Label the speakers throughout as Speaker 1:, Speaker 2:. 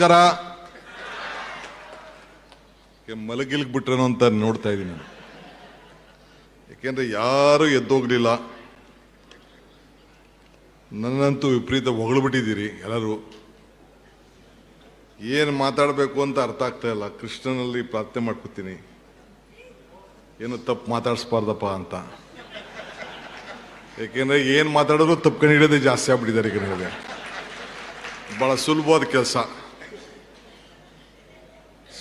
Speaker 1: ಕರ. ಮಲಗಿಲ್ಕ್ ಬಿಟ್ರೇನೋ ಅಂತ ನೋಡ್ತಾ ಇದ್ದೀನಿ ಯಾಕೆಂದ್ರೆ ಯಾರು ಎದ್ದೋಗ್ಲಿಲ್ಲ. ನನ್ನಂತೂ ವಿಪರೀತ ಹೊಗಳ್ಬಿಟ್ಟಿದ್ದೀರಿ ಎಲ್ಲರೂ. ಏನು ಮಾತಾಡಬೇಕು ಅಂತ ಅರ್ಥ ಆಗ್ತಾ ಇಲ್ಲ. ಕೃಷ್ಣನಲ್ಲಿ ಪ್ರಾರ್ಥನೆ ಮಾಡ್ಕೊತೀನಿ. ಏನು ತಪ್ಪು ಮಾತಾಡಿಸ್ಬಾರ್ದಪ್ಪ ಅಂತ. ಯಾಕೆಂದ್ರೆ ಏನು ಮಾತಾಡೋದು ತಪ್ಪು ಹಿಡಿಯೋದೇ ಜಾಸ್ತಿ ಆಗ್ಬಿಟ್ಟಿದ್ದಾರೆ ನನಗೆ ಭಾಳ ಸುಲಭವಾದ ಕೆಲಸ.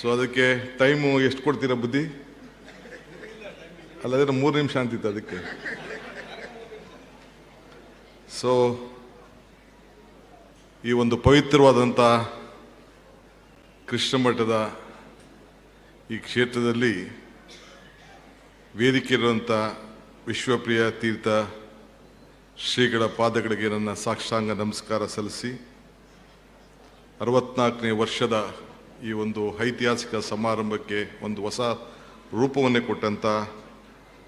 Speaker 1: ಸೊ ಅದಕ್ಕೆ ಟೈಮು ಎಷ್ಟು ಕೊಡ್ತೀರ ಬುದ್ಧಿ? ಅಲ್ಲದ್ರೆ ಮೂರು ನಿಮಿಷ ಅಂತಿತ್ತು ಅದಕ್ಕೆ. ಸೊ ಈ ಒಂದು ಪವಿತ್ರವಾದಂಥ ಕೃಷ್ಣ ಮಠದ ಈ ಕ್ಷೇತ್ರದಲ್ಲಿ ವೇದಿಕೆ ಇರುವಂಥ ವಿಶ್ವಪ್ರಿಯ ತೀರ್ಥ ಶ್ರೀಗಳ ಪಾದಗಳಿಗೆ ನನ್ನ ಸಾಕ್ಷಾಂಗ ನಮಸ್ಕಾರ ಸಲ್ಲಿಸಿ. ಅರವತ್ನಾಲ್ಕನೇ ವರ್ಷದ ಈ ಒಂದು ಐತಿಹಾಸಿಕ ಸಮಾರಂಭಕ್ಕೆ ಒಂದು ಹೊಸ ರೂಪವನ್ನೇ ಕೊಟ್ಟಂಥ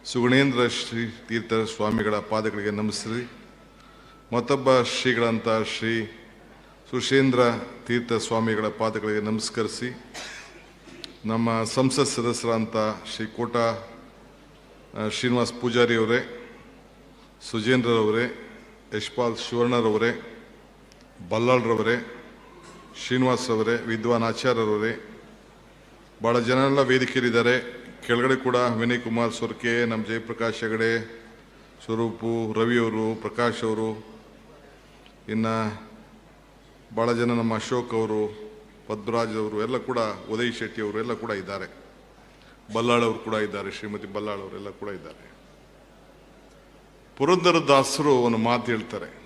Speaker 1: ಸುಗುಣೇಂದ್ರ ಶ್ರೀ ತೀರ್ಥ ಸ್ವಾಮಿಗಳ ಪಾದಗಳಿಗೆ ನಮಿಸಿ ಮತ್ತೊಬ್ಬ ಶ್ರೀಗಳಂಥ ಶ್ರೀ ಸುಶೇಂದ್ರ ತೀರ್ಥ ಸ್ವಾಮಿಗಳ ಪಾದಗಳಿಗೆ ನಮಸ್ಕರಿಸಿ, ನಮ್ಮ ಸಂಸತ್ ಸದಸ್ಯರಂತ ಶ್ರೀ ಕೋಟ ಶ್ರೀನಿವಾಸ್ ಪೂಜಾರಿ ಅವರೇ, ಸುಜೇಂದ್ರರವರೇ, ಯಶ್ಪಾಲ್ ಶಿವರ್ಣರವರೇ ಬಲ್ಲಾಳ್ರವರೇ ಶ್ರೀನಿವಾಸ್ ಅವರೇ, ವಿದ್ವಾನ್ ಆಚಾರ್ಯರವರೇ ಭಾಳ ಜನ ಎಲ್ಲ ವೇದಿಕೆಯಲ್ಲಿದ್ದಾರೆ. ಕೆಳಗಡೆ ಕೂಡ ವಿನಯ್ ಕುಮಾರ್ ಸೊರ್ಕೆ ನಮ್ಮ ಜಯಪ್ರಕಾಶ್ ಹೆಗಡೆ, ಸ್ವರೂಪು ರವಿಯವರು ಪ್ರಕಾಶ್ ಅವರು, ಇನ್ನು ಭಾಳ ಜನ ನಮ್ಮ ಅಶೋಕ್ ಅವರು, ಪದ್ಮರಾಜ್ ಅವರು, ಎಲ್ಲ ಕೂಡ ಉದಯ್ ಶೆಟ್ಟಿ ಅವರು ಎಲ್ಲ ಕೂಡ ಇದ್ದಾರೆ. ಬಲ್ಲಾಳವರು ಕೂಡ ಇದ್ದಾರೆ, ಶ್ರೀಮತಿ ಬಲ್ಲಾಳ್ ಎಲ್ಲ ಕೂಡ ಇದ್ದಾರೆ. ಪುರಂದರದಾಸರು ಒಂದು ಮಾತು ಹೇಳ್ತಾರೆ.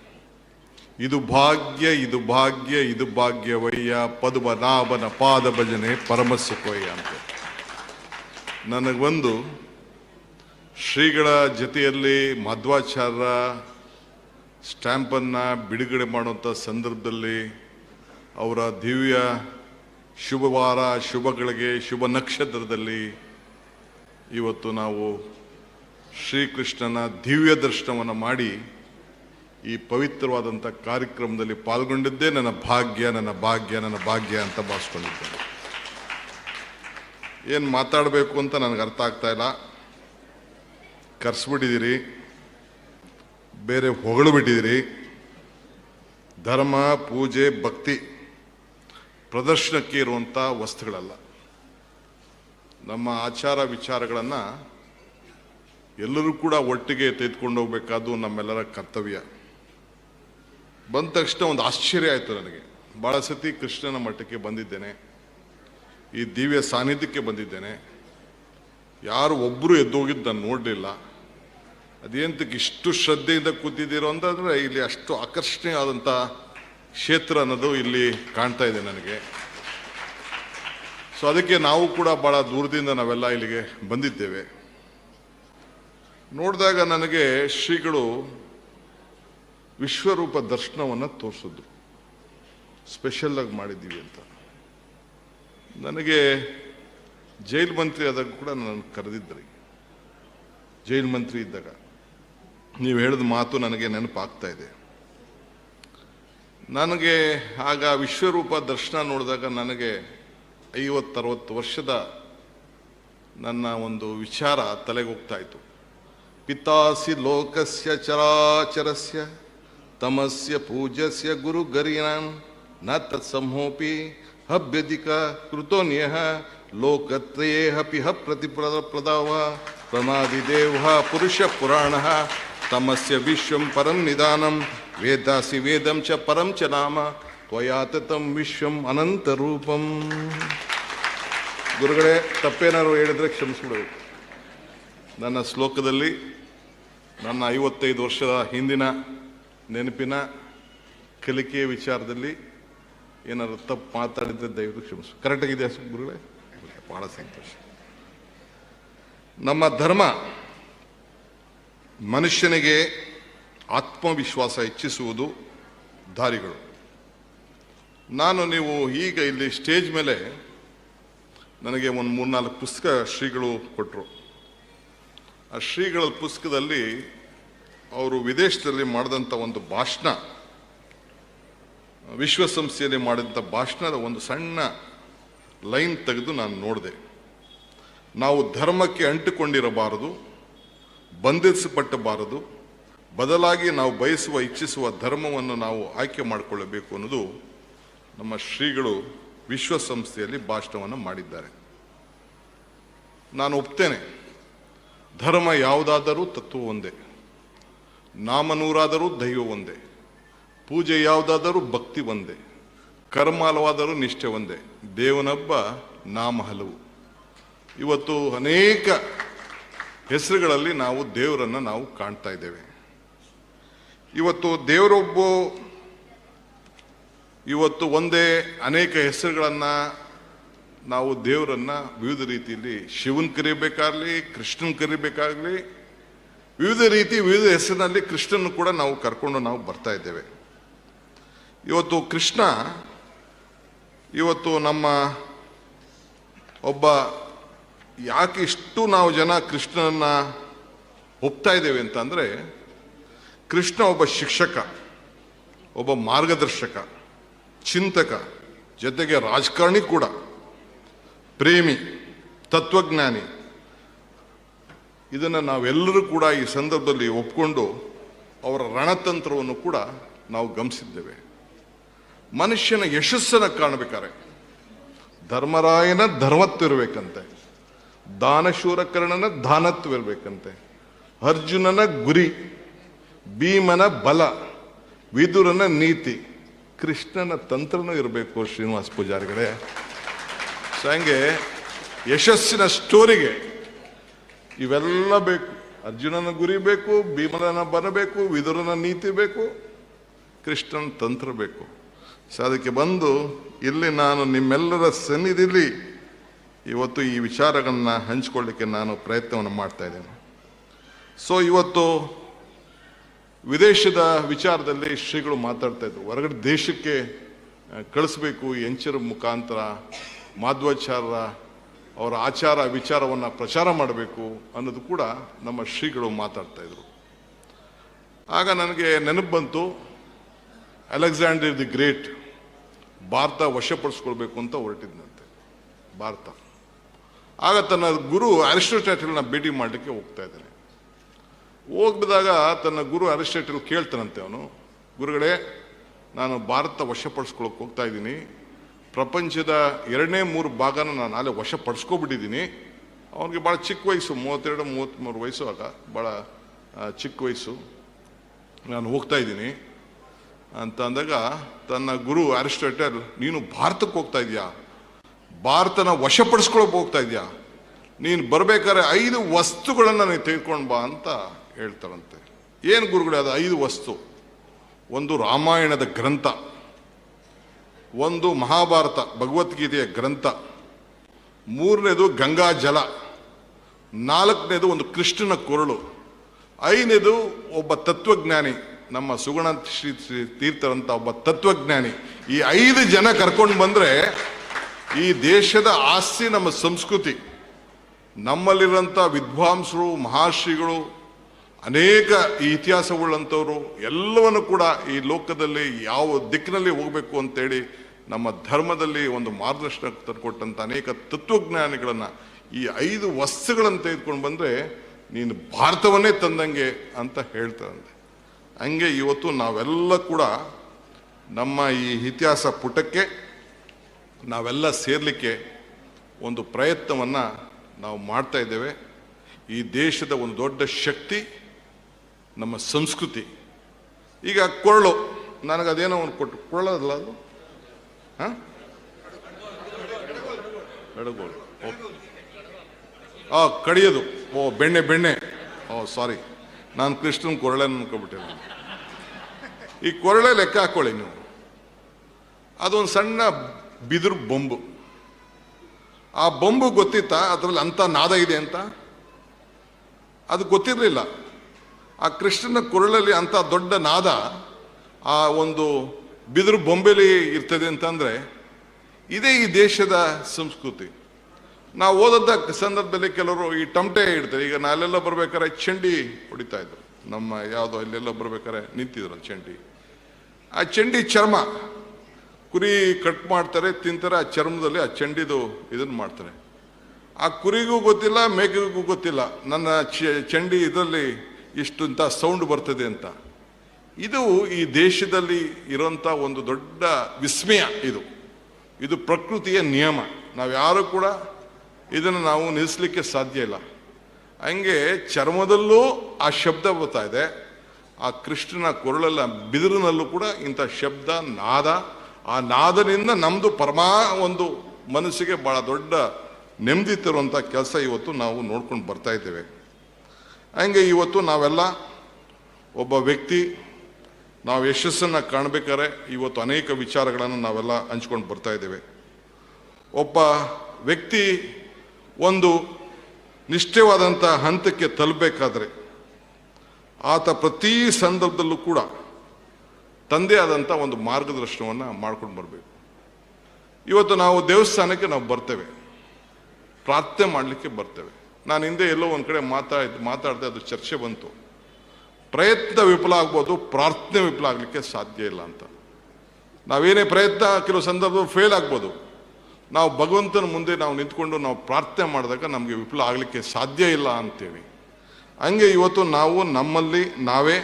Speaker 1: ಇದು ಭಾಗ್ಯ ಇದು ಭಾಗ್ಯ, ಇದು ಭಾಗ್ಯವಯ್ಯ ಪದ್ಮನಾಭನ ಪಾದ ಭಜನೆ ಪರಮ ಸುಖವಯ್ಯ ಅಂತ ನನಗೊಂದು ಶ್ರೀಗಳ ಜೊತೆಯಲ್ಲಿ ಮಧ್ವಾಚಾರ್ಯ ಸ್ಟ್ಯಾಂಪನ್ನು ಬಿಡುಗಡೆ ಮಾಡುವಂಥ ಸಂದರ್ಭದಲ್ಲಿ ಅವರ ದಿವ್ಯ ಶುಭವಾರ ಶುಭಗಳಿಗೆ, ಶುಭ ನಕ್ಷತ್ರದಲ್ಲಿ ಇವತ್ತು ನಾವು ಶ್ರೀಕೃಷ್ಣನ ದಿವ್ಯ ದರ್ಶನವನ್ನು ಮಾಡಿ ಈ ಪವಿತ್ರವಾದಂಥ ಕಾರ್ಯಕ್ರಮದಲ್ಲಿ ಪಾಲ್ಗೊಂಡಿದ್ದೇ ನನ್ನ ಭಾಗ್ಯ ನನ್ನ ಭಾಗ್ಯ ನನ್ನ ಭಾಗ್ಯ ಅಂತ ಭಾವಿಸ್ಕೊಂಡಿದ್ದೇನೆ. ಏನು ಮಾತಾಡಬೇಕು ಅಂತ ನನಗೆ ಅರ್ಥ ಆಗ್ತಾ ಇಲ್ಲ. ಕರ್ಸ್ಬಿಟ್ಟಿದ್ದೀರಿ. ಬೇರೆ ಹೊಗಳು ಧರ್ಮ, ಪೂಜೆ, ಭಕ್ತಿ ಪ್ರದರ್ಶನಕ್ಕೆ ಇರುವಂಥ ವಸ್ತುಗಳಲ್ಲ. ನಮ್ಮ ಆಚಾರ ವಿಚಾರಗಳನ್ನು ಎಲ್ಲರೂ ಕೂಡ ಒಟ್ಟಿಗೆ ತೆಗೆದುಕೊಂಡು ಹೋಗಬೇಕಾದ್ದು ನಮ್ಮೆಲ್ಲರ ಕರ್ತವ್ಯ. ಬಂದ ತಕ್ಷಣ ಒಂದು ಆಶ್ಚರ್ಯ ಆಯಿತು ನನಗೆ. ಭಾಳ ಸತಿ ಕೃಷ್ಣನ ಮಠಕ್ಕೆ ಬಂದಿದ್ದೇನೆ. ಈ ದಿವ್ಯ ಸಾನ್ನಿಧ್ಯಕ್ಕೆ ಬಂದಿದ್ದೇನೆ. ಯಾರು ಒಬ್ಬರು ಎದ್ದೋಗಿದ್ದು ನಾನು ನೋಡಲಿಲ್ಲ. ಅದೇಂತಕ್ಕೆ ಇಷ್ಟು ಶ್ರದ್ಧೆಯಿಂದ ಕೂತಿದ್ದೀರೋ ಅಂತಂದರೆ ಇಲ್ಲಿ ಅಷ್ಟು ಆಕರ್ಷಣೀಯವಾದಂಥ ಕ್ಷೇತ್ರ ಅನ್ನೋದು ಇಲ್ಲಿ ಕಾಣ್ತಾ ಇದೆ ನನಗೆ. ಸೊ ಅದಕ್ಕೆ ನಾವು ಕೂಡ ಭಾಳ ದೂರದಿಂದ ನಾವೆಲ್ಲ ಇಲ್ಲಿಗೆ ಬಂದಿದ್ದೇವೆ. ನೋಡಿದಾಗ ನನಗೆ ಶ್ರೀಗಳು ವಿಶ್ವರೂಪ ದರ್ಶನವನ್ನು ತೋರಿಸಿದ್ರು. ಸ್ಪೆಷಲ್ ಆಗಿ ಮಾಡಿದ್ದೀವಿ ಅಂತ. ನನಗೆ ಜೈಲು ಮಂತ್ರಿ ಆದಾಗ ಕೂಡ ನನ್ನ ಕರೆದಿದ್ರಿ ಜೈಲ್ ಮಂತ್ರಿ ಇದ್ದಾಗ. ನೀವು ಹೇಳಿದ ಮಾತು ನನಗೆ ನೆನಪಾಗ್ತಾ ಇದೆ. ನನಗೆ ಆಗ ವಿಶ್ವರೂಪ ದರ್ಶನ ನೋಡಿದಾಗ ನನಗೆ ಐವತ್ತರವತ್ತು ವರ್ಷದ ನನ್ನ ಒಂದು ವಿಚಾರ ತಲೆಗೆ ಹೋಗ್ತಾ ಇತ್ತು. ಪಿತಾಸಿ ಲೋಕಸ್ಯ ಚರಾಚರಸ್ಯ ತಮಸ್ಯ ಪೂಜಸ್ಯ ಗುರು ಗರಿಯಾನ್ನ ತತ್ಸಂಹೋಪಿ ಕೃತೋನ್ಯ ಲೋಕತ್ರಯೇ ಹಪಿ ಹ ಪ್ರತಿಪ್ರದ ಪ್ರದಾವ ಪ್ರಮಾದಿದೇವ ಪುರುಷ ಪುರಾಣ ತಮಸ್ಯ ವಿಶ್ವಂ ಪರಂ ನಿಧಾನಂ ವೇದಾಸಿ ವೇದಂ ಚ ಪರಂ ಚ ನಾಮ ತ್ವಯಾತತಂ ವಿಶ್ವಂ ಅನಂತ ರೂಪಂ ಗುರುಗಳೇ ತಪ್ಪೇನಾದ್ರು ಹೇಳಿದ್ರೆ ಕ್ಷಮಿಸ್ಬಿಡಬೇಕು. ನನ್ನ ಶ್ಲೋಕದಲ್ಲಿ ನನ್ನ ಐವತ್ತೈದು ವರ್ಷದ ಹಿಂದಿನ ನೆನಪಿನ ಕಲಿಕೆಯ ವಿಚಾರದಲ್ಲಿ ಏನಾದ್ರು ತಪ್ಪು ಮಾತಾಡಿದ್ರೆ ದಯವಿಟ್ಟು ಕ್ಷಮಿಸು. ಕರೆಕ್ಟಾಗಿದೆ ಗುರುಗಳೇ? ಬಹಳ ಸಂತೋಷ. ನಮ್ಮ ಧರ್ಮ ಮನುಷ್ಯನಿಗೆ ಆತ್ಮವಿಶ್ವಾಸ ಹೆಚ್ಚಿಸುವುದು ದಾರಿಗಳು. ನಾನು ನೀವು ಈಗ ಇಲ್ಲಿ ಸ್ಟೇಜ್ ಮೇಲೆ ನನಗೆ ಒಂದು ಮೂರ್ನಾಲ್ಕು ಪುಸ್ತಕ ಶ್ರೀಗಳು ಕೊಟ್ಟರು ಆ ಶ್ರೀಗಳ ಪುಸ್ತಕದಲ್ಲಿ ಅವರು ವಿದೇಶದಲ್ಲಿ ಮಾಡಿದಂಥ ಒಂದು ಭಾಷಣ ವಿಶ್ವಸಂಸ್ಥೆಯಲ್ಲಿ ಮಾಡಿದಂಥ ಭಾಷಣದ ಒಂದು ಸಣ್ಣ ಲೈನ್ ತೆಗೆದು ನಾನು ನೋಡಿದೆ. ನಾವು ಧರ್ಮಕ್ಕೆ ಅಂಟಿಕೊಂಡಿರಬಾರದು ಬಂಧಿಸಪಟ್ಟಬಾರದು ಬದಲಾಗಿ ನಾವು ಬಯಸುವ, ಇಚ್ಛಿಸುವ ಧರ್ಮವನ್ನು ನಾವು ಆಯ್ಕೆ ಮಾಡಿಕೊಳ್ಳಬೇಕು ಅನ್ನೋದು ನಮ್ಮ ಶ್ರೀಗಳು ವಿಶ್ವಸಂಸ್ಥೆಯಲ್ಲಿ ಭಾಷಣವನ್ನು ಮಾಡಿದ್ದಾರೆ. ನಾನು ಒಪ್ತೇನೆ, ಧರ್ಮ ಯಾವುದಾದರೂ ತತ್ವ ಒಂದೇ. ನಾಮನೂರಾದರೂ ದೈವ ಒಂದೇ. ಪೂಜೆ ಯಾವುದಾದರೂ ಭಕ್ತಿ ಒಂದೇ. ಕರ್ಮಾಲವಾದರೂ ನಿಷ್ಠೆ ಒಂದೇ. ದೇವನೊಬ್ಬ ನಾಮ ಹಲವು. ಇವತ್ತು ಅನೇಕ ಹೆಸರುಗಳಲ್ಲಿ ನಾವು ದೇವರನ್ನು ನಾವು ಕಾಣ್ತಾ ಇದ್ದೇವೆ. ಇವತ್ತು ದೇವರೊಬ್ಬ ಇವತ್ತು ಒಂದೇ ಅನೇಕ ಹೆಸರುಗಳನ್ನು ನಾವು ದೇವರನ್ನು ವಿವಿಧ ರೀತಿಯಲ್ಲಿ ಶಿವನ್ ಕರಿಬೇಕಾಗಲಿ, ಕೃಷ್ಣನ್ ಕರಿಬೇಕಾಗ್ಲಿ ವಿವಿಧ ರೀತಿ, ವಿವಿಧ ಹೆಸರಿನಲ್ಲಿ ಕೃಷ್ಣನ್ನು ಕೂಡ ನಾವು ಕರ್ಕೊಂಡು ನಾವು ಬರ್ತಾ ಇದ್ದೇವೆ. ಇವತ್ತು ಕೃಷ್ಣ, ಇವತ್ತು ನಮ್ಮ ಒಬ್ಬ ಯಾಕೆ ಇಷ್ಟು ನಾವು ಜನ ಕೃಷ್ಣನನ್ನ ಒಪ್ತಾ ಇದ್ದೇವೆ ಅಂತಂದರೆ, ಕೃಷ್ಣ ಒಬ್ಬ ಶಿಕ್ಷಕ, ಒಬ್ಬ ಮಾರ್ಗದರ್ಶಕ, ಚಿಂತಕ, ಜೊತೆಗೆ ರಾಜಕಾರಣಿ ಕೂಡ, ಪ್ರೇಮಿ, ತತ್ವಜ್ಞಾನಿ ಇದನ್ನು ನಾವೆಲ್ಲರೂ ಕೂಡ ಈ ಸಂದರ್ಭದಲ್ಲಿ ಒಪ್ಕೊಂಡು ಅವರ ರಣತಂತ್ರವನ್ನು ಕೂಡ ನಾವು ಗಮನಿಸಿದ್ದೇವೆ. ಮನುಷ್ಯನ ಯಶಸ್ಸನ್ನು ಕಾಣಬೇಕಾರೆ. ಧರ್ಮರಾಯನ ಧರ್ಮತ್ವ ಇರಬೇಕಂತೆ. ದಾನಶೂರಕರ್ಣನ ದಾನತ್ವಿರಬೇಕಂತೆ ಅರ್ಜುನನ ಗುರಿ, ಭೀಮನ ಬಲ, ವಿದುರನ ನೀತಿ, ಕೃಷ್ಣನ ತಂತ್ರನೂ ಇರಬೇಕು ಶ್ರೀನಿವಾಸ ಪೂಜಾರಿಗಳೇ. ಸೊ ಹಂಗೆ ಯಶಸ್ಸಿನ ಸ್ಟೋರಿಗೆ ಇವೆಲ್ಲ ಬೇಕು. ಅರ್ಜುನನ ಗುರಿ ಬೇಕು, ಭೀಮನ ಬರಬೇಕು, ವಿದುರನ ನೀತಿ ಬೇಕು, ಕೃಷ್ಣನ ತಂತ್ರ ಬೇಕು. ಸೊ ಅದಕ್ಕೆ ಬಂದು ಇಲ್ಲಿ ನಾನು ನಿಮ್ಮೆಲ್ಲರ ಸನ್ನಿಧಿಲಿ ಇವತ್ತು ಈ ವಿಚಾರಗಳನ್ನ ಹಂಚಿಕೊಳ್ಳಿಕ್ಕೆ ನಾನು ಪ್ರಯತ್ನವನ್ನು ಮಾಡ್ತಾ ಇದ್ದೇನೆ. ಸೊ ಇವತ್ತು ವಿದೇಶದ ವಿಚಾರದಲ್ಲಿ ಶ್ರೀಗಳು ಮಾತಾಡ್ತಾ ಇದ್ರು. ಹೊರಗಡೆ ದೇಶಕ್ಕೆ ಕಳಿಸ್ಬೇಕು, ಎಂಚರ ಮುಖಾಂತರ ಮಾಧ್ವಾಚಾರ್ಯರ ಅವರ ಆಚಾರ, ವಿಚಾರವನ್ನು ಪ್ರಚಾರ ಮಾಡಬೇಕು ಅನ್ನೋದು ಕೂಡ ನಮ್ಮ ಶ್ರೀಗಳು ಮಾತಾಡ್ತಾ ಇದ್ರು. ಆಗ ನನಗೆ ನೆನಪು ಬಂತು, ಅಲೆಕ್ಸಾಂಡರ್ ದಿ ಗ್ರೇಟ್, ಭಾರತ ವಶಪಡಿಸ್ಕೊಳ್ಬೇಕು ಅಂತ ಹೊರಟಿದ್ದಂತೆ ಭಾರತ. ಆಗ ತನ್ನ ಗುರು ಅರಿಸ್ಟೋಟ್ಯಾಟಲ್ನ ಭೇಟಿ ಮಾಡಲಿಕ್ಕೆ ಹೋಗ್ತಾ ಇದ್ದಾನೆ. ಹೋಗ್ಬಿದಾಗ ತನ್ನ ಗುರು ಅರಿಸ್ಟೋಟಲ್ ಕೇಳ್ತಾನಂತೆ ಅವನು, ಗುರುಗಳೇ, ನಾನು ಭಾರತ ವಶಪಡಿಸ್ಕೊಳಕ್ಕೆ ಹೋಗ್ತಾ ಇದ್ದೀನಿ ಪ್ರಪಂಚದ ಎರಡನೇ ಮೂರು ಭಾಗನ ನಾನು ಅಲ್ಲೇ ವಶಪಡಿಸ್ಕೊಬಿಟ್ಟಿದ್ದೀನಿ. ಅವನಿಗೆ ಭಾಳ ಚಿಕ್ಕ ವಯಸ್ಸು, ಮೂವತ್ತೆರಡು, ಮೂವತ್ತ್ಮೂರು ವಯಸ್ಸು ಆಗ ಭಾಳ ಚಿಕ್ಕ ವಯಸ್ಸು. ನಾನು ಹೋಗ್ತಾ ಇದ್ದೀನಿ. ಅಂತ ಅಂದಾಗ ತನ್ನ ಗುರು ಅರಿಸ್ಟೋಟಲ್, ನೀನು ಭಾರತಕ್ಕೆ ಹೋಗ್ತಾ ಇದೀಯಾ ಭಾರತನ ವಶಪಡಿಸ್ಕೊಳಕ್ಕೆ ಹೋಗ್ತಾ ಇದೆಯಾ ನೀನು ಬರಬೇಕಾದ್ರೆ ಐದು ವಸ್ತುಗಳನ್ನು ನೀನು ತೆಗೆದುಕೊಂಡು ಬಾ ಅಂತ ಹೇಳ್ತಾರಂತೆ ಏನು ಗುರುಗಳೇ ಅದು ಐದು ವಸ್ತು? ಒಂದು ರಾಮಾಯಣದ ಗ್ರಂಥ. ಒಂದು ಮಹಾಭಾರತ, ಭಗವದ್ಗೀತೆಯ ಗ್ರಂಥ. ಮೂರನೇದು ಗಂಗಾ ಜಲ. ನಾಲ್ಕನೇದು ಒಂದು ಕೃಷ್ಣನ ಕೊರಳು. ಐದನೇದು ಒಬ್ಬ ತತ್ವಜ್ಞಾನಿ, ನಮ್ಮ ಸುಗುಣ ಶ್ರೀ ಶ್ರೀ ತೀರ್ಥರಂತ ಒಬ್ಬ ತತ್ವಜ್ಞಾನಿ. ಈ ಐದು ಜನ ಕರ್ಕೊಂಡು ಬಂದರೆ ಈ ದೇಶದ ಆಸ್ತಿ ನಮ್ಮ ಸಂಸ್ಕೃತಿ. ನಮ್ಮಲ್ಲಿರೋಂಥ ವಿದ್ವಾಂಸರು ಮಹಾಶ್ರೀಗಳು ಅನೇಕ ಈ ಇತಿಹಾಸವುಳ್ಳಂಥವ್ರು ಎಲ್ಲವನ್ನು ಕೂಡ ಈ ಲೋಕದಲ್ಲಿ ಯಾವ ದಿಕ್ಕಿನಲ್ಲಿ ಹೋಗಬೇಕು ಅಂತೇಳಿ ನಮ್ಮ ಧರ್ಮದಲ್ಲಿ ಒಂದು ಮಾರ್ಗದರ್ಶನ ತಂದುಕೊಟ್ಟಂಥ ಅನೇಕ ತತ್ವಜ್ಞಾನಿಗಳನ್ನು ಈ ಐದು ವಸ್ತುಗಳನ್ನು ತೆಗೆದುಕೊಂಡು ಬಂದರೆ ನೀನು ಭಾರತವನ್ನೇ ತಂದಂಗೆ ಅಂತ ಹೇಳ್ತಾರಂತೆ. ಹಂಗೆ ಇವತ್ತು ನಾವೆಲ್ಲ ಕೂಡ ನಮ್ಮ ಈ ಇತಿಹಾಸ ಪುಟಕ್ಕೆ ನಾವೆಲ್ಲ ಸೇರಲಿಕ್ಕೆ ಒಂದು ಪ್ರಯತ್ನವನ್ನು ನಾವು ಮಾಡ್ತಾ ಇದ್ದೇವೆ. ಈ ದೇಶದ ಒಂದು ದೊಡ್ಡ ಶಕ್ತಿ ನಮ್ಮ ಸಂಸ್ಕೃತಿ. ಈಗ ಕೊರಳು ನನಗದೇನೋ ಒಂದು ಕೊಟ್ಟು ಕೊರಳದಲ್ಲ ಅದು? ಹಾಂ? ಆ, ಕಡಿಯೋದು. ಓ, ಬೆಣ್ಣೆ ಬೆಣ್ಣೆ. ಓ, ಸಾರಿ. ನಾನು ಕೃಷ್ಣನ್ ಕೊರಳೆ ಅನ್ಕೊಬಿಟ್ಟೆ ಈ ಕೊರಳೆ ಲೆಕ್ಕ ಹಾಕೊಳ್ಳಿ ನೀವು. ಅದೊಂದು ಸಣ್ಣ ಬಿದಿರು ಬೊಂಬು. ಆ ಬೊಂಬು ಗೊತ್ತಿತ್ತಾ? ಅದರಲ್ಲಿ ಅಂಥ ನಾದ ಇದೆ ಅಂತ? ಅದು ಗೊತ್ತಿರಲಿಲ್ಲ. ಆ ಕೃಷ್ಣನ ಕೊರಳಲ್ಲಿ ಅಂಥ ದೊಡ್ಡ ನಾದ ಆ ಒಂದು ಬಿದಿರು ಬೊಂಬೆಲಿ ಇರ್ತದೆ ಅಂತಂದರೆ ಇದೇ ಈ ದೇಶದ ಸಂಸ್ಕೃತಿ. ನಾವು ಓದದ ಸಂದರ್ಭದಲ್ಲಿ ಕೆಲವರು ಈ ಟಮಟೆ ಇಡ್ತಾರೆ. ಈಗ ನಾಲೆಲ್ಲ ಬರ್ಬೇಕಾದ್ರೆ ಚಂಡಿ ಹೊಡಿತಾ ಇದ್ರು. ನಮ್ಮ ಯಾವುದೋ ಅಲ್ಲೆಲ್ಲ ಬರ್ಬೇಕಾದ್ರೆ ನಿಂತಿದ್ರು ಚಂಡಿ. ಆ ಚಂಡಿ ಚರ್ಮ. ಕುರಿ ಕಟ್ ಮಾಡ್ತಾರೆ, ತಿಂತಾರೆ, ಆ ಚರ್ಮದಲ್ಲಿ ಆ ಚಂಡಿದು ಇದನ್ನು ಮಾಡ್ತಾರೆ. ಆ ಕುರಿಗೂ ಗೊತ್ತಿಲ್ಲ, ಮೇಕೆಗೂ ಗೊತ್ತಿಲ್ಲ. ನನ್ನ ಚಂಡಿ ಇದರಲ್ಲಿ ಇಷ್ಟು ಅಂತ ಸೌಂಡ್ ಬರ್ತದೆ ಅಂತ. ಇದು ಈ ದೇಶದಲ್ಲಿ ಇರೋಂಥ ಒಂದು ದೊಡ್ಡ ವಿಸ್ಮಯ ಇದು. ಇದು ಪ್ರಕೃತಿಯ ನಿಯಮ. ನಾವು ಯಾರು ಕೂಡ ಇದನ್ನು ನಾವು ನಿಲ್ಲಿಸಲಿಕ್ಕೆ ಸಾಧ್ಯ ಇಲ್ಲ. ಹಂಗೆ ಚರ್ಮದಲ್ಲೂ ಆ ಶಬ್ದ ಬರ್ತಾ ಇದೆ. ಆ ಕೃಷ್ಣನ ಕೊರಳಲ್ಲ ಬಿದಿರಿನಲ್ಲೂ ಕೂಡ ಇಂಥ ಶಬ್ದ, ನಾದ, ಆ ನಾದನಿಂದ ನಮ್ಮದು ಪರಮಾ ಒಂದು ಮನಸ್ಸಿಗೆ ಭಾಳ ದೊಡ್ಡ ನೆಮ್ಮದಿ ತರುವಂಥ ಕೆಲಸ ಇವತ್ತು ನಾವು ನೋಡ್ಕೊಂಡು ಬರ್ತಾ ಇದ್ದೇವೆ. ಹಂಗೆ ಇವತ್ತು ನಾವೆಲ್ಲ ಒಬ್ಬ ವ್ಯಕ್ತಿ, ನಾವು ಯಶಸ್ಸನ್ನು ಕಾಣಬೇಕಾದ್ರೆ ಇವತ್ತು ಅನೇಕ ವಿಚಾರಗಳನ್ನು ನಾವೆಲ್ಲ ಹಂಚ್ಕೊಂಡು ಬರ್ತಾ ಇದ್ದೇವೆ. ಒಬ್ಬ ವ್ಯಕ್ತಿ ಒಂದು ನಿಷ್ಠವಾದಂಥ ಹಂತಕ್ಕೆ ತಲುಪಬೇಕಾದ್ರೆ ಆತ ಪ್ರತಿ ಸಂದರ್ಭದಲ್ಲೂ ಕೂಡ ತಂದೆ ಆದಂಥ ಒಂದು ಮಾರ್ಗದರ್ಶನವನ್ನು ಮಾಡ್ಕೊಂಡು ಬರಬೇಕು. ಇವತ್ತು ನಾವು ದೇವಸ್ಥಾನಕ್ಕೆ ನಾವು ಬರ್ತೇವೆ. ಪ್ರಾರ್ಥನೆ ಮಾಡಲಿಕ್ಕೆ ಬರ್ತೇವೆ. ನಾನು ಹಿಂದೆ ಎಲ್ಲೋ ಒಂದು ಕಡೆ ಮಾತಾಡ್ ಮಾತಾಡಿದೆ ಅದು ಚರ್ಚೆ ಬಂತು. ಪ್ರಯತ್ನ ವಿಫಲ ಆಗ್ಬೋದು, ಪ್ರಾರ್ಥನೆ ವಿಫಲ ಆಗಲಿಕ್ಕೆ ಸಾಧ್ಯ ಇಲ್ಲ ಅಂತ. ನಾವೇನೇ ಪ್ರಯತ್ನ ಕೆಲವು ಸಂದರ್ಭದಲ್ಲಿ ಫೇಲ್ ಆಗ್ಬೋದು. ನಾವು ಭಗವಂತನ ಮುಂದೆ ನಾವು ನಿಂತ್ಕೊಂಡು ನಾವು ಪ್ರಾರ್ಥನೆ ಮಾಡಿದಾಗ ನಮಗೆ ವಿಫಲ ಆಗಲಿಕ್ಕೆ ಸಾಧ್ಯ ಇಲ್ಲ ಅಂತೇಳಿ. ಹಂಗೆ ಇವತ್ತು ನಾವು, ನಮ್ಮಲ್ಲಿ, ನಾವೇ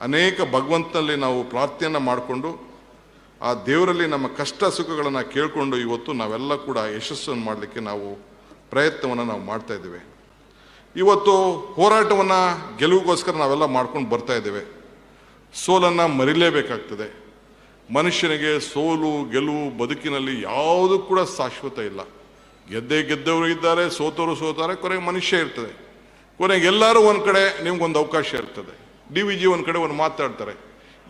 Speaker 1: ಅನೇಕ ಭಗವಂತನಲ್ಲಿ ನಾವು ಪ್ರಾರ್ಥನೆಯನ್ನು ಮಾಡಿಕೊಂಡು, ಆ ದೇವರಲ್ಲಿ ನಮ್ಮ ಕಷ್ಟ ಸುಖಗಳನ್ನು ಕೇಳಿಕೊಂಡು ಇವತ್ತು ನಾವೆಲ್ಲ ಕೂಡ ಯಶಸ್ಸನ್ನು ಮಾಡಲಿಕ್ಕೆ ನಾವು ಪ್ರಯತ್ನವನ್ನು ನಾವು ಮಾಡ್ತಾ ಇದ್ದೇವೆ. ಇವತ್ತು ಹೋರಾಟವನ್ನು ಗೆಲುವಿಗೋಸ್ಕರ ನಾವೆಲ್ಲ ಮಾಡ್ಕೊಂಡು ಬರ್ತಾ ಇದ್ದೇವೆ. ಸೋಲನ್ನು ಮರಿಲೇಬೇಕಾಗ್ತದೆ. ಮನುಷ್ಯನಿಗೆ ಸೋಲು, ಗೆಲುವು ಬದುಕಿನಲ್ಲಿ ಯಾವುದು ಕೂಡ ಶಾಶ್ವತ ಇಲ್ಲ. ಗೆದ್ದೆ ಗೆದ್ದವರು ಇದ್ದಾರೆ, ಸೋತವರು ಸೋತಾರೆ, ಕೊನೆಗೆ ಮನುಷ್ಯ ಇರ್ತದೆ. ಕೊನೆಗೆ ಎಲ್ಲರೂ ಒಂದು ಕಡೆ ನಿಮ್ಗೊಂದು ಅವಕಾಶ ಇರ್ತದೆ. ಡಿ ವಿ ಜಿ ಒಂದು ಕಡೆ ಒಂದು ಮಾತಾಡ್ತಾರೆ.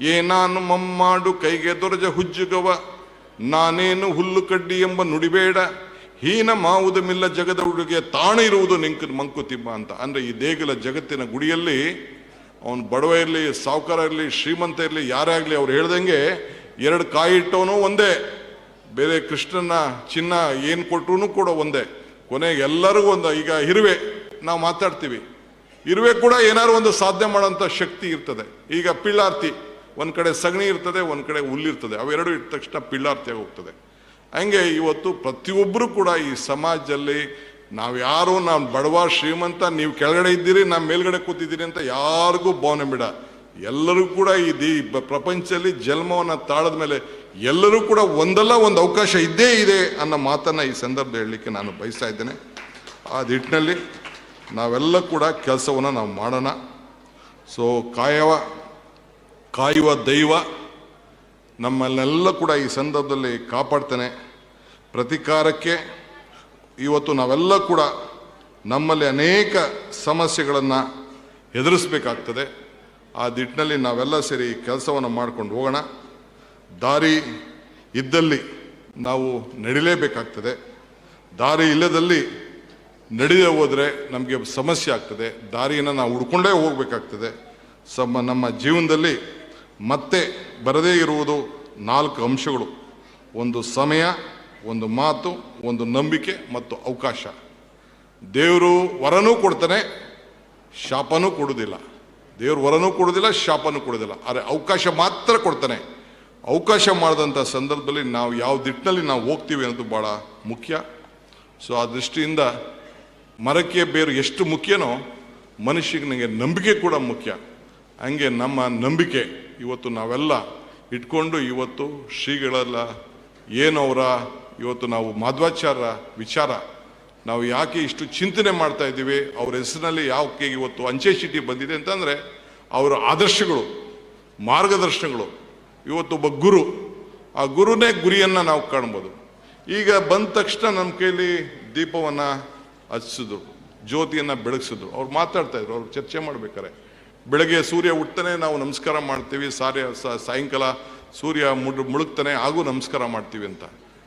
Speaker 1: ಏನಾನು ಮಮ್ಮಾಡು ಕೈಗೆ ದೊರಜ ಹುಜ್ಜುಗವ, ನಾನೇನು ಹುಲ್ಲು ಕಡ್ಡಿ ಎಂಬ ನುಡಿಬೇಡ ಹೀನ ಮಾವುದಮಿಲ್ಲ ಜಗದ ಹುಡುಗೆ ತಾಣ ಇರುವುದು ನಿಂಕ ಮಂಕುತಿಮ್ಮ ಅಂತ. ಅಂದ್ರೆ ಈ ದೇಗುಲ ಜಗತ್ತಿನ ಗುಡಿಯಲ್ಲಿ ಅವನು ಬಡವ ಇರಲಿ, ಸಾವುಕಾರ ಇರಲಿ, ಶ್ರೀಮಂತ ಇರಲಿ, ಯಾರೇ ಆಗಲಿ ಅವ್ರು ಹೇಳ್ದಂಗೆ ಎರಡು ಕಾಯಿ ಇಟ್ಟವನು ಒಂದೇ. ಬೇರೆ ಕೃಷ್ಣನ ಚಿನ್ನ ಏನು ಕೊಟ್ಟರು ಕೂಡ ಒಂದೇ. ಕೊನೆಗೆ ಎಲ್ಲರಿಗೂ ಒಂದು, ಈಗ ಇರುವೆ, ನಾವು ಮಾತಾಡ್ತೀವಿ. ಇರುವೆ ಕೂಡ ಏನಾದ್ರು ಒಂದು ಸಾಧನೆ ಮಾಡೋಂಥ ಶಕ್ತಿ ಇರ್ತದೆ. ಈಗ ಪಿಳ್ಳಾರ್ತಿ, ಒಂದು ಕಡೆ ಸಗಣಿ ಇರ್ತದೆ, ಒಂದು ಕಡೆ ಹುಲ್ಲಿರ್ತದೆ. ಅವೆರಡು ಇಟ್ಟ ತಕ್ಷಣ ಪಿಳ್ಳಾರ್ತಿಯಾಗಿ ಹೋಗ್ತದೆ. ಹಂಗೆ ಇವತ್ತು ಪ್ರತಿಯೊಬ್ಬರು ಕೂಡ ಈ ಸಮಾಜದಲ್ಲಿ ನಾವು ಯಾರು ನಾನು ಬಡವ ಶ್ರೀಮಂತ, ನೀವು ಕೆಳಗಡೆ ಇದ್ದೀರಿ, ನಾವು ಮೇಲ್ಗಡೆ ಕೂತಿದ್ದೀರಿ ಅಂತ ಯಾರಿಗೂ ಭಾವನೆ ಬಿಡ. ಎಲ್ಲರೂ ಕೂಡ ಈ ದಿ- ಪ್ರಪಂಚದಲ್ಲಿ ಜನ್ಮವನ್ನು ತಾಳದ ಮೇಲೆ ಎಲ್ಲರೂ ಕೂಡ ಒಂದಲ್ಲ ಒಂದು ಅವಕಾಶ ಇದ್ದೇ ಇದೆ ಅನ್ನೋ ಮಾತನ್ನು ಈ ಸಂದರ್ಭ ಹೇಳಲಿಕ್ಕೆ ನಾನು ಬಯಸ್ತಾ ಇದ್ದೇನೆ. ಆ ನಿಟ್ಟಿನಲ್ಲಿ ನಾವೆಲ್ಲ ಕೂಡ ಕೆಲಸವನ್ನು ನಾವು ಮಾಡೋಣ. ಸೊ, ಕಾಯವ, ಕಾಯುವ ದೈವ ನಮ್ಮನ್ನೆಲ್ಲ ಕೂಡ ಈ ಸಂದರ್ಭದಲ್ಲಿ ಕಾಪಾಡ್ತಾನೆ. ಪ್ರತಿಕಾರಕ್ಕೆ ಇವತ್ತು ನಾವೆಲ್ಲ ಕೂಡ ನಮ್ಮಲ್ಲಿ ಅನೇಕ ಸಮಸ್ಯೆಗಳನ್ನು ಎದುರಿಸಬೇಕಾಗ್ತದೆ. ಆ ದಿಟ್ಟಿನಲ್ಲಿ ನಾವೆಲ್ಲ ಸೇರಿ ಕೆಲಸವನ್ನು ಮಾಡ್ಕೊಂಡು ಹೋಗೋಣ. ದಾರಿ ಇದ್ದಲ್ಲಿ ನಾವು ನಡಿಲೇಬೇಕಾಗ್ತದೆ. ದಾರಿ ಇಲ್ಲದಲ್ಲಿ ನಡೆದ ಹೋದರೆ ನಮಗೆ ಸಮಸ್ಯೆ ಆಗ್ತದೆ. ದಾರಿಯನ್ನು ನಾವು ಹುಡ್ಕೊಂಡೇ ಹೋಗಬೇಕಾಗ್ತದೆ. ಸಮ ನಮ್ಮ ಜೀವನದಲ್ಲಿ ಮತ್ತೆ ಬರದೇ ಇರುವುದು ನಾಲ್ಕು ಅಂಶಗಳು. ಒಂದು ಸಮಯ ಒಂದು ಮಾತು, ಒಂದು ನಂಬಿಕೆ ಮತ್ತು ಅವಕಾಶ. ದೇವರು ವರನೂ ಕೊಡ್ತಾನೆ, ಶಾಪನೂ ಕೊಡುವುದಿಲ್ಲ. ದೇವ್ರ ವರನೂ ಕೊಡುವುದಿಲ್ಲ, ಶಾಪನೂ ಕೊಡುವುದಿಲ್ಲ. ಆದರೆ ಅವಕಾಶ ಮಾತ್ರ ಕೊಡ್ತಾನೆ. ಅವಕಾಶ ಮಾಡಿದಂಥ ಸಂದರ್ಭದಲ್ಲಿ ನಾವು ಯಾವ ದಿಟ್ಟಿನಲ್ಲಿ ನಾವು ಹೋಗ್ತೀವಿ ಅನ್ನೋದು ಭಾಳ ಮುಖ್ಯ. ಸೊ ಆ ದೃಷ್ಟಿಯಿಂದ ಮರಕ್ಕೆ ಬೇರು ಎಷ್ಟು ಮುಖ್ಯನೋ ಮನುಷ್ಯನಿಗೆ ನನಗೆ ನಂಬಿಕೆ ಕೂಡ ಮುಖ್ಯ. ಹಂಗೆ ನಮ್ಮ ನಂಬಿಕೆ, ಇವತ್ತು ನಾವೆಲ್ಲ ಇಟ್ಕೊಂಡು ಇವತ್ತು ಶ್ರೀಗಳೆಲ್ಲ ಏನು ಅವರ ಇವತ್ತು ನಾವು ಮಾಧ್ವಾಚಾರ್ಯ ವಿಚಾರ, ನಾವು ಯಾಕೆ ಇಷ್ಟು ಚಿಂತನೆ ಮಾಡ್ತಾ ಇದ್ದೀವಿ, ಅವ್ರ ಹೆಸರಿನಲ್ಲಿ ಯಾಕೆ ಇವತ್ತು ಅಂಚೆ ಚೀಟಿ ಬಂದಿದೆ ಅಂತಂದರೆ, ಅವರ ಆದರ್ಶಗಳು, ಮಾರ್ಗದರ್ಶನಗಳು. ಇವತ್ತು ಒಬ್ಬ ಗುರು, ಆ ಗುರುನೇ ಗುರಿಯನ್ನು ನಾವು ಕಾಣ್ಬೋದು. ಈಗ ಬಂದ ತಕ್ಷಣ ನಮ್ಮ ಕೈಲಿ ದೀಪವನ್ನು ಹಚ್ಸಿದ್ರು ಜ್ಯೋತಿಯನ್ನು ಬೆಳಗಿಸಿದ್ರು. ಅವ್ರು ಮಾತಾಡ್ತಾ ಇದ್ರು, ಅವ್ರು ಚರ್ಚೆ ಮಾಡ್ಬೇಕಾರೆ. ಬೆಳಗ್ಗೆ ಸೂರ್ಯ ಹುಟ್ಟನೆ ನಾವು ನಮಸ್ಕಾರ ಮಾಡ್ತೀವಿ, ಸಾರ್ಯ ಸಾಯಂಕಾಲ ಸೂರ್ಯ ಮುಡ್ ಮುಳುಗ್ತಾನೆ, ಹಾಗೂ ನಮಸ್ಕಾರ ಮಾಡ್ತೀವಿ ಅಂತ.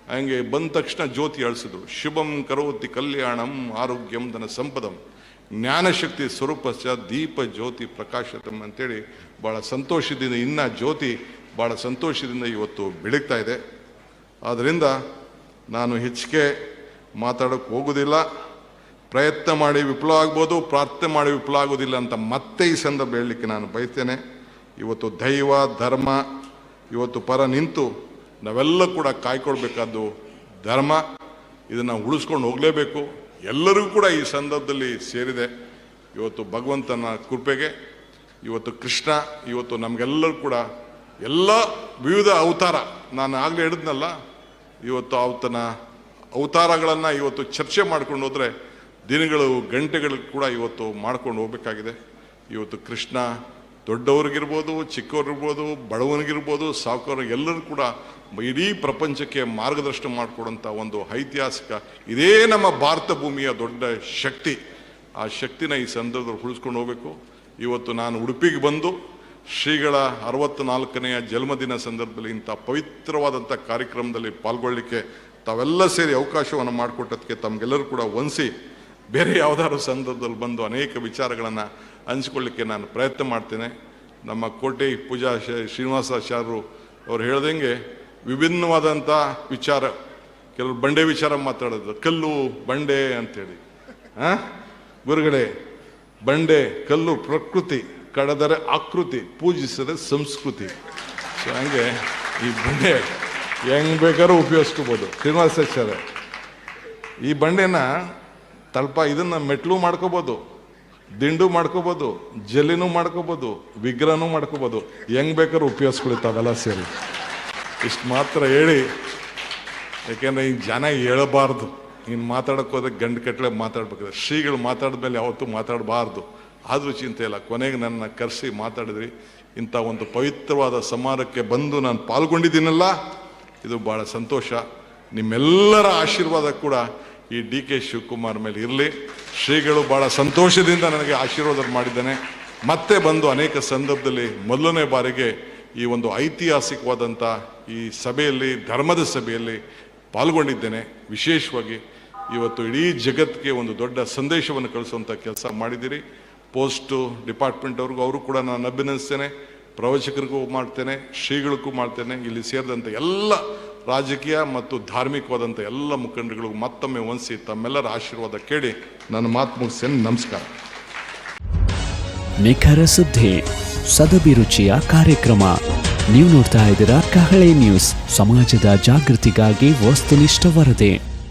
Speaker 1: ಹಂಗೆ ಬಂದ ತಕ್ಷಣ ಜ್ಯೋತಿ ಅಳಿಸಿದ್ರು. ಶುಭಂ ಕರೋತಿ ಕಲ್ಯಾಣಂ ಆರೋಗ್ಯಂ ಧನ ಸಂಪದಂ. ಜ್ಞಾನಶಕ್ತಿ ಸ್ವರೂಪಸ್ಯ ದೀಪ ಜ್ಯೋತಿ ಪ್ರಕಾಶತಂ ಅಂತೇಳಿ ಭಾಳ ಸಂತೋಷದಿಂದ ಇನ್ನ ಜ್ಯೋತಿ ಭಾಳ ಸಂತೋಷದಿಂದ ಇವತ್ತು ಬೆಳಗ್ತಾ ಇದೆ. ಆದ್ದರಿಂದ ನಾನು ಹೆಚ್ಚಿಗೆ ಮಾತಾಡೋಕ್ಕೆ ಹೋಗೋದಿಲ್ಲ. ಪ್ರಯತ್ನ ಮಾಡಿ ವಿಫಲ ಆಗ್ಬೋದು, ಪ್ರಾರ್ಥನೆ ಮಾಡಿ ವಿಫಲ ಆಗೋದಿಲ್ಲ ಅಂತ ಮತ್ತೆ ಈ ಸಂದರ್ಭ ಹೇಳಲಿಕ್ಕೆ ನಾನು ಬಯಸ್ತೇನೆ. ಇವತ್ತು ದೈವ, ಧರ್ಮ, ಇವತ್ತು ಪರ ನಿಂತು ನಾವೆಲ್ಲ ಕೂಡ ಕಾಯ್ಕೊಳ್ಬೇಕಾದ್ದು ಧರ್ಮ, ಇದನ್ನು ಉಳಿಸ್ಕೊಂಡು ಹೋಗಲೇಬೇಕು. ಎಲ್ಲರಿಗೂ ಕೂಡ ಈ ಸಂದರ್ಭದಲ್ಲಿ ಸೇರಿದೆ. ಇವತ್ತು ಭಗವಂತನ ಕೃಪೆಗೆ, ಇವತ್ತು ಕೃಷ್ಣ, ಇವತ್ತು ನಮಗೆಲ್ಲರೂ ಕೂಡ ಎಲ್ಲ ವಿವಿಧ ಅವತಾರ. ನಾನು ಆಗಲೇ ಹೇಳಿದ್ನಲ್ಲ, ಇವತ್ತು ಆತನ ಅವತಾರಗಳನ್ನು ಇವತ್ತು ಚರ್ಚೆ ಮಾಡ್ಕೊಂಡು ಹೋದರೆ ದಿನಗಳು, ಗಂಟೆಗಳು ಕೂಡ ಇವತ್ತು ಮಾಡ್ಕೊಂಡು ಹೋಗಬೇಕಾಗಿದೆ. ಇವತ್ತು ಕೃಷ್ಣ ದೊಡ್ಡವ್ರಿಗಿರ್ಬೋದು ಚಿಕ್ಕವ್ರಿರ್ಬೋದು ಬಡವನಿಗಿರ್ಬೋದು ಎಲ್ಲರೂ ಕೂಡ ಇಡೀ ಪ್ರಪಂಚಕ್ಕೆ ಮಾರ್ಗದರ್ಶನ ಮಾಡಿಕೊಡುವಂಥ ಒಂದು ಐತಿಹಾಸಿಕ, ಇದೇ ನಮ್ಮ ಭಾರತ ಭೂಮಿಯ ದೊಡ್ಡ ಶಕ್ತಿ. ಆ ಶಕ್ತಿನ ಈ ಸಂದರ್ಭದಲ್ಲಿ ಉಳಿಸ್ಕೊಂಡು ಹೋಗಬೇಕು. ಇವತ್ತು ನಾನು ಉಡುಪಿಗೆ ಬಂದು, ಶ್ರೀಗಳ ಅರವತ್ತ್ನಾಲ್ಕನೆಯ ಜನ್ಮದಿನ ಸಂದರ್ಭದಲ್ಲಿ ಇಂಥ ಪವಿತ್ರವಾದಂಥ ಕಾರ್ಯಕ್ರಮದಲ್ಲಿ ಪಾಲ್ಗೊಳ್ಳಿಕ್ಕೆ ತಾವೆಲ್ಲ ಸೇರಿ ಅವಕಾಶವನ್ನು ಮಾಡಿಕೊಟ್ಟದಕ್ಕೆ ತಮಗೆಲ್ಲರೂ ಕೂಡ ವಂದಿಸಿ ಬೇರೆ ಯಾವುದಾದ್ರು ಸಂದರ್ಭದಲ್ಲಿ ಬಂದು ಅನೇಕ ವಿಚಾರಗಳನ್ನು ಹಂಚ್ಕೊಳ್ಳಿಕ್ಕೆ ನಾನು ಪ್ರಯತ್ನ ಮಾಡ್ತೇನೆ. ನಮ್ಮ ಕೋಟೆ ಪೂಜಾ ಶ್ರೀನಿವಾಸ ಶ್ರೀನಿವಾಸಾಚಾರ್ಯರು ಅವ್ರು ಹೇಳ್ದಂಗೆ ವಿಭಿನ್ನವಾದಂಥ ವಿಚಾರ. ಕೆಲವರು ಬಂಡೆ ವಿಚಾರ ಮಾತಾಡೋದು. ಕಲ್ಲು ಬಂಡೆ ಅಂತೇಳಿ ಹಾಂ ಗುರುಗಡೆ ಬಂಡೆ, ಕಲ್ಲು ಪ್ರಕೃತಿ, ಕಡದರೆ ಆಕೃತಿ ಪೂಜಿಸಿದರೆ ಸಂಸ್ಕೃತಿ. ಸೊ ಹಂಗೆ ಈ ಬಂಡೆ ಹೆಂಗ್ ಬೇಕಾದ್ರೂ ಉಪಯೋಗಿಸ್ಕೋಬೋದು. ಶ್ರೀನಿವಾಸಾಚಾರ್ಯ ಈ ಬಂಡೆನ ತಲ್ಪ ಇದನ್ನ ಮೆಟ್ಲು ಮಾಡ್ಕೋಬೋದು. ದಿಂಡು ಮಾಡ್ಕೋಬೋದು, ಜಲ್ಲಿನೂ ಮಾಡ್ಕೋಬೋದು, ವಿಗ್ರಹನೂ ಮಾಡ್ಕೋಬೋದು. ಹೆಂಗ್ ಬೇಕಾದ್ರೂ ಉಪಯೋಗಿಸ್ಕೊಳಿತಾವೆಲ್ಲ ಸೇರಿ. ಇಷ್ಟು ಮಾತ್ರ ಹೇಳಿ. ಯಾಕೆಂದ್ರೆ ಈ ಜನ ಹೇಳಬಾರ್ದು. ಇನ್ನು ಮಾತಾಡಕ್ಕೆ ಹೋದ್ರೆ ಗಂಡು ಕಟ್ಟಲೆ ಮಾತಾಡ್ಬೇಕಾದ್ರೆ. ಶ್ರೀಗಳು ಮಾತಾಡಿದ್ಮೇಲೆ ಯಾವತ್ತೂ ಮಾತಾಡಬಾರ್ದು. ಆದರೂ ಚಿಂತೆ ಇಲ್ಲ. ಕೊನೆಗೆ ನನ್ನ ಕರೆಸಿ ಮಾತಾಡಿದ್ರಿ. ಇಂಥ ಒಂದು ಪವಿತ್ರವಾದ ಸಮಾರಕ್ಕೆ ಬಂದು ನಾನು ಪಾಲ್ಗೊಂಡಿದ್ದೀನಲ್ಲ, ಇದು ಭಾಳ ಸಂತೋಷ. ನಿಮ್ಮೆಲ್ಲರ ಆಶೀರ್ವಾದ ಕೂಡ ಈ ಡಿ ಕೆ ಶಿವಕುಮಾರ್ ಮೇಲೆ ಇರಲಿ. ಶ್ರೀಗಳು ಭಾಳ ಸಂತೋಷದಿಂದ ನನಗೆ ಆಶೀರ್ವಾದ ಮಾಡಿದ್ದಾನೆ. ಮತ್ತೆ ಬಂದು ಅನೇಕ ಸಂದರ್ಭದಲ್ಲಿ ಮೊದಲನೇ ಬಾರಿಗೆ ಈ ಒಂದು ಐತಿಹಾಸಿಕವಾದಂಥ ಈ ಸಭೆಯಲ್ಲಿ, ಧರ್ಮದ ಸಭೆಯಲ್ಲಿ ಪಾಲ್ಗೊಂಡಿದ್ದೇನೆ. ವಿಶೇಷವಾಗಿ ಇವತ್ತು ಇಡೀ ಜಗತ್ತಿಗೆ ಒಂದು ದೊಡ್ಡ ಸಂದೇಶವನ್ನು ಕಳಿಸುವಂಥ ಕೆಲಸ ಮಾಡಿದ್ದೀರಿ. ಪೋಸ್ಟು ಡಿಪಾರ್ಟ್ಮೆಂಟ್ ಅವ್ರಿಗೂ ಅವರು ಕೂಡ ನಾನು ಅಭಿನಂದಿಸ್ತೇನೆ. ಪ್ರವಚಕರಿಗೂ ಮಾಡ್ತೇನೆ, ಶ್ರೀಗಳಿಗೂ ಮಾಡ್ತೇನೆ. ಇಲ್ಲಿ ಸೇರಿದಂಥ ಎಲ್ಲ ರಾಜಕೀಯ ಮತ್ತು ಧಾರ್ಮಿಕವಾದಂಥ ಎಲ್ಲ ಮುಖಂಡರುಗಳಿಗೂ ಮತ್ತೊಮ್ಮೆ ವಂಸಿ ತಮ್ಮೆಲ್ಲರ ಆಶೀರ್ವಾದ ಕೇಳಿ ನನ್ನ ಮಾತು ಮುಗಿಸ್ತೇನೆ. ನಮಸ್ಕಾರ.
Speaker 2: ನಿಖರ ಸುದ್ದಿ ಸದಭಿರುಚಿಯ ಕಾರ್ಯಕ್ರಮ. ನೀವು ನೋಡ್ತಾ ಇದ್ದೀರಾ ಕಹಳೆ ನ್ಯೂಸ್. ಸಮಾಜದ ಜಾಗೃತಿಗಾಗಿ ವಸ್ತುನಿಷ್ಠ ವರದಿ.